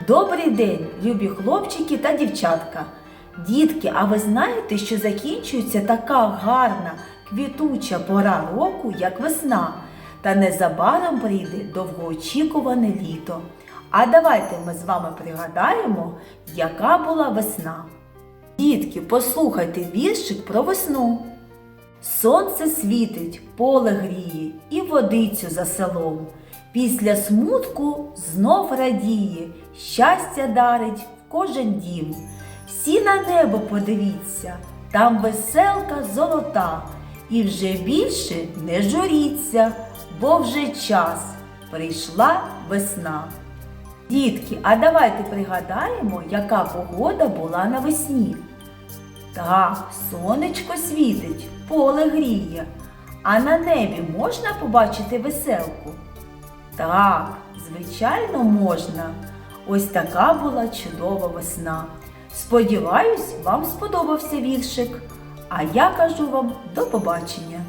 Добрий день, любі хлопчики та дівчатка. Дітки, а ви знаєте, що закінчується така гарна квітуча пора року, як весна, та незабаром прийде довгоочікуване літо. А давайте ми з вами пригадаємо, яка була весна. Дітки, послухайте віршик про весну. Сонце світить, поле гріє і водицю за селом. Після смутку знов радіє, щастя дарить в кожен дім. Всі на небо подивіться, там веселка золота, і вже більше не журіться, бо вже час прийшла весна. Дітки, а давайте пригадаємо, яка погода була навесні. Так, сонечко світить, поле гріє, а на небі можна побачити веселку? Так, звичайно, можна. Ось така була чудова весна. Сподіваюсь, вам сподобався віршик. А я кажу вам до побачення.